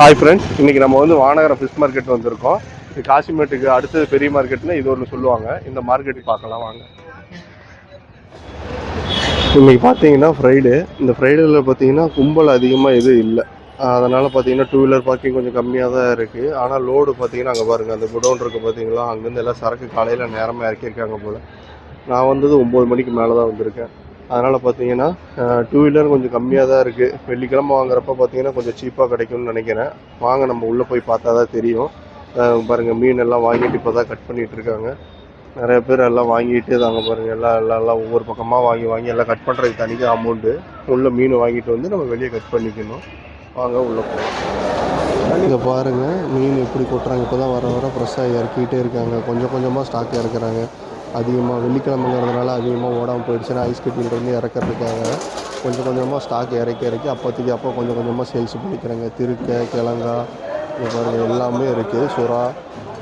Hi friends இன்னைக்கு நம்ம வந்து வானகரம் ஃபிஷ் மார்க்கெட் வந்திருக்கோம். இது காசிமேட்டுக்கு அடுத்தது பெரிய மார்க்கெட்னு இது ஒன்று சொல்லுவாங்க. இந்த மார்க்கெட்டுக்கு பார்க்கலாம் வாங்க. இன்றைக்கி பார்த்தீங்கன்னா ஃப்ரைடே இந்த ஃப்ரைடேல பார்த்தீங்கன்னா கும்பல் அதிகமாக எதுவும் இல்லை. அதனால் பார்த்தீங்கன்னா டூ வீலர் பார்க்கிங் கொஞ்சம் கம்மியாக தான் இருக்குது ஆனால் லோடு பார்த்தீங்கன்னா அங்கே பாருங்கள் அந்த குடோன் இருக்குது பார்த்தீங்களா? அங்கேருந்து எல்லாம் சரக்கு காலையில் நேரமாக இறக்கியிருக்காங்க போல். நான் வந்தது ஒம்பது மணிக்கு மேலே தான் வந்திருக்கேன். அதனால் பார்த்தீங்கன்னா டூ வீலர் கொஞ்சம் கம்மியாக தான் இருக்குது வெள்ளிக்கிழமை வாங்குறப்ப பார்த்தீங்கன்னா கொஞ்சம் சீப்பாக கிடைக்கும்னு நினைக்கிறேன். வாங்க நம்ம உள்ளே போய் பார்த்தா தான் தெரியும். பாருங்கள் மீன் எல்லாம் வாங்கிட்டு இப்போ தான் கட் பண்ணிகிட்டு இருக்காங்க. நிறைய பேர் எல்லாம் வாங்கிட்டு தாங்க பாருங்கள் எல்லாம் எல்லாம் எல்லாம் ஒவ்வொரு பக்கமாக வாங்கி வாங்கி எல்லாம் கட் பண்ணுறதுக்கு தனியாக அமௌண்ட்டு உள்ளே மீன் வாங்கிட்டு வந்து நம்ம வெளியே கட் பண்ணிக்கணும். வாங்க உள்ளே போகலாம் இங்கே பாருங்கள் மீன் எப்படி கொட்டுறாங்க. இப்போ தான் வர வர ஃப்ரெஷ்ஷாக இறக்கிட்டே இருக்காங்க. கொஞ்சம் கொஞ்சமாக ஸ்டாக் இறக்குறாங்க. அதிகமாக வெள்ளிக்கிழமைங்கிறதுனால அதிகமாக ஓடாமல் போயிடுச்சுன்னா ஐஸ் கட்டியிலேருந்து இறக்கறதுக்காக கொஞ்சம் கொஞ்சமாக ஸ்டாக் இறக்கி இறக்கி அப்போதைக்கு அப்போ கொஞ்சம் கொஞ்சமாக சேல்ஸ் பண்ணிக்கிறாங்க திருக்கை கிழங்கா இங்க பாருங்க எல்லாமே இருக்குது சுறா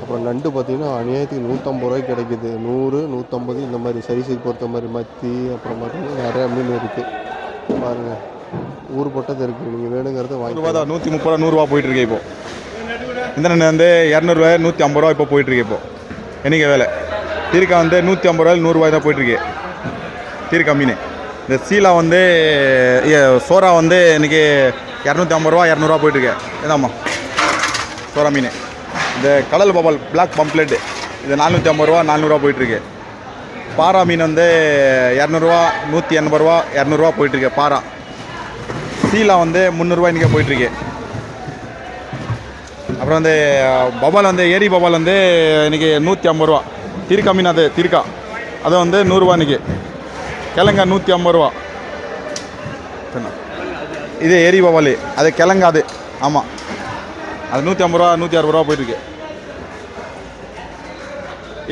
அப்புறம் நண்டு பார்த்தீங்கன்னா அநியாயத்துக்கு நூற்றம்பது ரூபாய்க்கு கிடைக்குது. நூறு நூற்றம்பது இந்த மாதிரி சைஸுக்கு பொறுத்த மாதிரி மத்தி அப்புறம் பார்த்தீங்கன்னா நிறையா மீன் இருக்குது பாருங்கள் ஊர் போட்டது இருக்குது நீங்கள் வேணுங்கிறத ரூபா வாங்கி தான். நூற்றி முப்பது ரூபா நூறுரூவா போயிட்டுருக்கேன் இப்போது இப்போ. இந்த நண்டு வந்து இரநூறுவா நூற்றி ஐம்பது ரூபா இப்போ போயிட்டுருக்கேன் இப்போது இப்போ. வேலை? தீர்க்கா வந்து நூற்றி ஐம்பது ரூபாய் நூறுரூவாய் தான் போயிட்டுருக்கு. தீர்க்கா மீன். இந்த சீலா வந்து சோறா வந்து இன்றைக்கி இரநூத்தி ஐம்பது ரூபா இரநூறுவா போயிட்டுருக்கு. ஏதாம்மா இதாம்மா சோறா மீன். இந்த கடல் பபால் பிளாக் பம்ப்ளெட் இது நானூற்றி ஐம்பது ரூபா நானூறுரூவா போயிட்டுருக்கு. பாரா மீன் வந்து இரநூறுவா நூற்றி எண்பது ரூபா இரநூறுவா போயிட்டுருக்கு பாரா சீலா வந்து முந்நூறுரூவா இன்றைக்கி போயிட்டுருக்கு. அப்புறம் வந்து பபால் வந்து ஏரி பபால் வந்து இன்றைக்கி நூற்றி ஐம்பது ரூபா. திருக்கா மீன் அது திருக்கா. அது வந்து நூறுரூவா இன்றைக்கி கிழங்கா நூற்றி ஐம்பது ரூபா. என்ன? இது ஏரி அது கிழங்கா அது. ஆமாம் அது நூற்றி ஐம்பது ரூபா நூற்றி அறுபது ரூபா போயிட்டுருக்கு.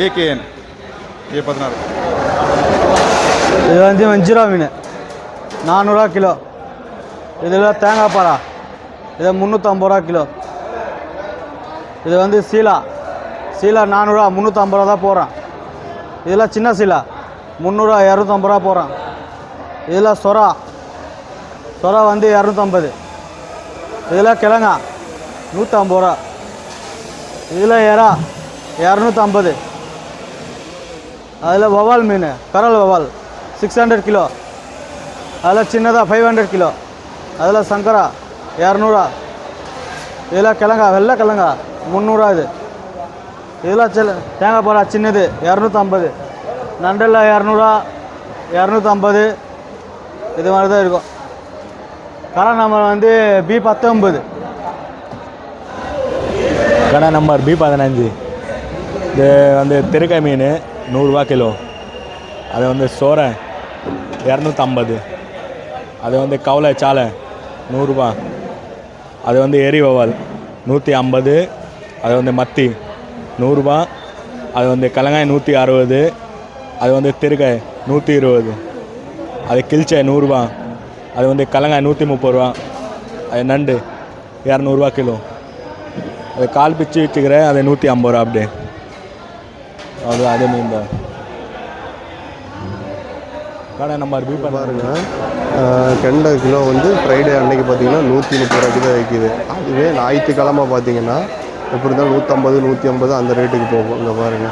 ஏகேஎன். ஏ பதினாறு. இது வந்து வஞ்சிரா மீன். நானூறுரூவா கிலோ. இதில் தேங்காய் பாறா. இது முந்நூற்றம்பது ரூபா கிலோ. இது வந்து சீலா. சீலா நானூறுரூவா முந்நூற்றம்பது ரூபா தான் போகிறான் இதெல்லாம் சின்ன சீலா. முந்நூறுரூவா இரநூத்தம்பது ரூபா போகிறான் இதில் சொரா சொரா வந்து இரநூத்தம்பது. இதில் கிழங்கா. நூற்றம்பது ரூபா இதில் எறா. இரநூத்தம்பது. அதில் வவால் மீன். கரல் வவால் சிக்ஸ் ஹண்ட்ரட் கிலோ. அதில் சின்னதாக ஃபைவ் ஹண்ட்ரட் கிலோ. அதில் சங்கரா. இரநூறுவா இதில் கிழங்கா. வெள்ளை கிழங்கா. முந்நூறுரூவா இது. இதெல்லாம் சில தேங்காய் பாலா சின்னது இரநூத்தம்பது. நண்டில் இரநூறுவா இரநூத்தம்பது. இது மாதிரி தான் இருக்கும். கடை நம்பர் வந்து பி பத்தொம்பது கடை நம்பர் பி பதினஞ்சு. இது வந்து திருக்கை மீன் நூறுரூவா கிலோ. அது வந்து சோரை இரநூத்தம்பது. அது வந்து கவலை சாலை நூறுரூவா அது வந்து எரி வவால் நூற்றி ஐம்பது அது வந்து மத்தி. நூறுரூபா அது வந்து கலங்காய் நூற்றி அறுபது. அது வந்து தெருக்காய் நூற்றி இருபது. அது கிழிச்சாய் நூறுரூவா அது வந்து கலங்காய் நூற்றி முப்பது ரூபா. அது நண்டு இரநூறுவா கிலோ. அது கால் பிச்சு வச்சுக்கிறேன் அது நூற்றி ஐம்பது ரூபா அப்படியே. அது அதே மீன் தான். கடை நம்பர் பி பாருங்க. கெண்டை கிலோ வந்து ஃப்ரைடே அன்னைக்கு பார்த்தீங்கன்னா நூற்றி முப்பது ரூபாய்க்கு தான் விற்கிது அதுவே ஞாயிற்றுக்கிழமை பார்த்தீங்கன்னா எப்படி இருந்தாலும் நூற்றம்பது நூற்றி ஐம்பது அந்த ரேட்டுக்கு போகும். இங்கே பாருங்க.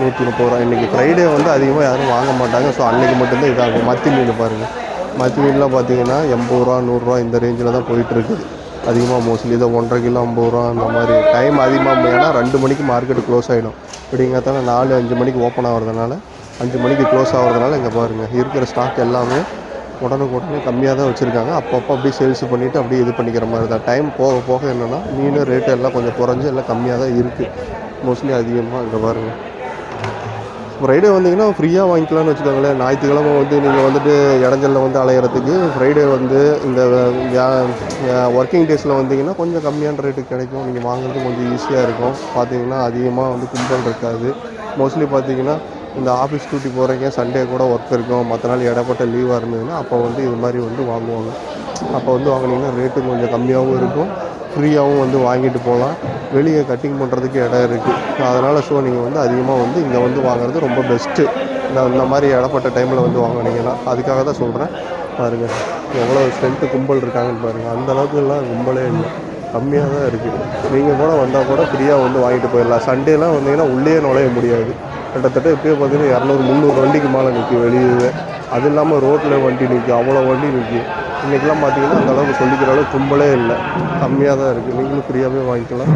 நூற்றி முப்பது ரூபா. இன்றைக்கி ஃப்ரைடே வந்து அதிகமாக யாரும் வாங்க மாட்டாங்க. ஸோ அன்றைக்கி மட்டும்தான் இதாகும். மத்தி மீன் பாருங்கள் மத்தி மீன்லாம் பார்த்தீங்கன்னா எண்பது ரூபா நூறுரூவா இந்த ரேஞ்சில் தான் போயிட்டுருக்குது. அதிகமாக மோஸ்ட்லி இதை ஒன்றரை கிலோ ஐம்பது ரூபா அந்த மாதிரி டைம் அதிகமாக ஏன்னா ரெண்டு மணிக்கு மார்க்கெட்டு க்ளோஸ் ஆகிடும் இப்படிங்கிறதால நாலு அஞ்சு மணிக்கு ஓப்பன் ஆகிறதுனால அஞ்சு மணிக்கு க்ளோஸ் ஆகிறதுனால இங்கே பாருங்கள் இருக்கிற ஸ்டாக் எல்லாமே உடனுக்கு உடனே கம்மியாக தான் வச்சுருக்காங்க. அப்பப்போ அப்படியே சேல்ஸ் பண்ணிவிட்டு அப்படியே இது பண்ணிக்கிற மாதிரி தான். டைம் போக போக என்னென்னா மீன் ரேட்டு எல்லாம் கொஞ்சம் குறைஞ்சி எல்லாம் கம்மியாக தான் இருக்குது மோஸ்ட்லி அதிகமாக அங்கே பாருங்கள் ஃப்ரைடே வந்தீங்கன்னா ஃப்ரீயாக வாங்கிக்கலாம்னு வச்சுக்கோங்களேன். ஞாயிற்றுக்கிழமை வந்து நீங்கள் வந்துட்டு இடஞ்சலில் வந்து அலையிறதுக்கு ஃப்ரைடே வந்து இந்த ஒர்க்கிங் டேஸில் வந்தீங்கன்னா கொஞ்சம் கம்மியான ரேட்டுக்கு கிடைக்கும். நீங்கள் வாங்குறது கொஞ்சம் ஈஸியாக இருக்கும். பார்த்தீங்கன்னா அதிகமாக வந்து கும்பல் இருக்காது. மோஸ்ட்லி பார்த்தீங்கன்னா இந்த ஆஃபீஸ் டியூட்டி போகிறீங்க சண்டே கூட ஒர்க் இருக்கும். மற்ற நாள் இடப்பட்ட லீவாக இருந்ததுன்னா அப்போ வந்து இது மாதிரி வந்து வாங்குவாங்க. அப்போ வந்து வாங்கினீங்கன்னா ரேட்டும் கொஞ்சம் கம்மியாகவும் இருக்கும். ஃப்ரீயாகவும் வந்து வாங்கிட்டு போகலாம். வெளியே கட்டிங் பண்ணுறதுக்கு இடம் இருக்குது அதனால் ஸோ நீங்கள் வந்து அதிகமாக வந்து இங்கே வந்து வாங்குறது ரொம்ப பெஸ்ட்டு நான் இந்த மாதிரி இடப்பட்ட டைமில் வந்து வாங்கினீங்கன்னா அதுக்காக தான் சொல்கிறேன் பாருங்கள் எவ்வளோ ஸ்ட்ரென்த்து கும்பல் இருக்காங்கன்னு பாருங்கள் அந்த கும்பலே இல்லை. கம்மியாக தான் இருக்குது நீங்கள் கூட வந்தால் கூட ஃப்ரீயாக வந்து வாங்கிட்டு போயிடலாம். சண்டேலாம் வந்தீங்கன்னா உள்ளே நுழைய முடியாது. கிட்டத்தட்ட எப்பயோ பார்த்தீங்கன்னா இரநூறு முந்நூறு வண்டிக்கு மேலே நிற்கும் வெளியே அது இல்லாமல் ரோட்டில் வண்டி நிற்கும் அவ்வளோ வண்டி நிற்கும். இன்றைக்கெலாம் பார்த்தீங்கன்னா அந்த அளவுக்கு சொல்லிக்கிற அளவுக்கு கும்பலே இல்லை. கம்மியாக தான் இருக்குது. நீங்களும் ஃப்ரீயாகவே வாங்கிக்கலாம்.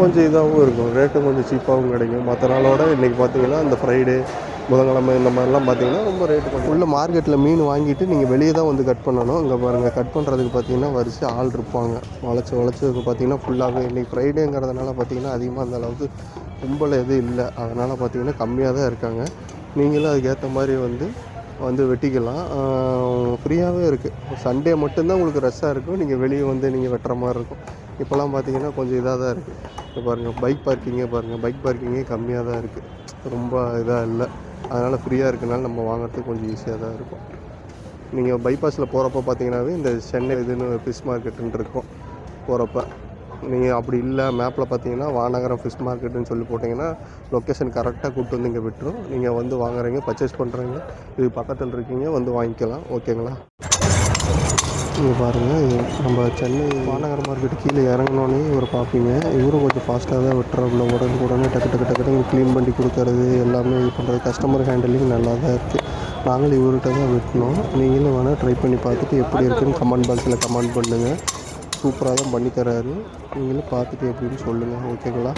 கொஞ்சம் இதாகவும் இருக்கும். ரேட்டும் கொஞ்சம் சீப்பாகவும் கிடைக்கும். மற்ற நாளோட இன்றைக்கி பார்த்தீங்கன்னா இந்த ஃப்ரைடே புதன்கிழமை இந்த மாதிரிலாம் பார்த்தீங்கன்னா ரொம்ப ரேட்டு கொஞ்சம் உள்ள மார்க்கெட்டில் மீன் வாங்கிட்டு நீங்கள் வெளியே தான் வந்து கட் பண்ணணும். இங்கே பாருங்கள் கட் பண்ணுறதுக்கு பார்த்தீங்கன்னா வரிசை ஆள் இருப்பாங்க. வளைச்சி வளைச்சதுக்கு பார்த்தீங்கன்னா ஃபுல்லாகவே இன்றைக்கி ஃப்ரைடேங்கிறதுனால பார்த்தீங்கன்னா அதிகமாக அந்த அளவுக்கு கும்பல் எதுவும் இல்லை. அதனால் பார்த்தீங்கன்னா கம்மியாக தான் இருக்காங்க. நீங்களும் அதுக்கேற்ற மாதிரி வந்து வந்து வெட்டிக்கலாம். ஃப்ரீயாகவே இருக்குது சண்டே மட்டும்தான் உங்களுக்கு ரஷ்ஷாக இருக்கும். நீங்கள் வெளியே வந்து நீங்கள் வெட்டுற மாதிரி இருக்கும். இப்போல்லாம் பார்த்தீங்கன்னா கொஞ்சம் இதாக தான் இருக்குது இப்போ பாருங்கள் பைக் பார்க்கிங்கே பாருங்கள் பைக் பார்க்கிங்கே கம்மியாக தான் இருக்குது ரொம்ப இதாக இல்லை. அதனால் ஃப்ரீயாக இருக்கனால நம்ம வாங்குறதுக்கு கொஞ்சம் ஈஸியாக தான் இருக்கும். நீங்கள் பைபாஸில் போகிறப்ப பார்த்தீங்கன்னாவே இந்த சென்னை இதுன்னு ஃபிஷ் மார்க்கெட்டுன்னு இருக்கும் போகிறப்ப நீங்கள் அப்படி இல்லை மேப்பில் பார்த்தீங்கன்னா வானகரம் ஃபிஷ் மார்க்கெட்டுன்னு சொல்லி போட்டிங்கன்னா லொக்கேஷன் கரெக்டாக கூப்பிட்டு வந்து இங்கே விட்டுரும். நீங்கள் வந்து வாங்குறீங்க பர்ச்சேஸ் பண்ணுறீங்க இது பக்கத்தில் இருக்கீங்க வந்து வாங்கிக்கலாம். ஓகேங்களா இங்கே பாருங்கள் இது நம்ம சென்னை மாநகர மார்க்கெட் கீழே இறங்கினோன்னே இவரை பார்ப்பீங்க. இவரும் கொஞ்சம் ஃபாஸ்ட்டாக தான் வெட்டுறாப்புல. உடனே உடனே டக்கு டக்கு டக்கு டக்கு க்ளீன் பண்ணி கொடுக்கறது எல்லாமே இது பண்ணுறது கஸ்டமர் ஹேண்டலிங் நல்லா தான் இருக்குது நாங்களும் இவர்கிட்ட தான் வெட்டினோம் நீங்களும் வேணால் ட்ரை பண்ணி பார்த்துட்டு எப்படி இருக்குன்னு கமெண்ட் பாக்ஸில் கமெண்ட் பண்ணுங்கள் சூப்பராக தான் பண்ணித்தராரு நீங்களும் பார்த்துட்டு எப்படின்னு சொல்லுங்கள் ஓகேங்களா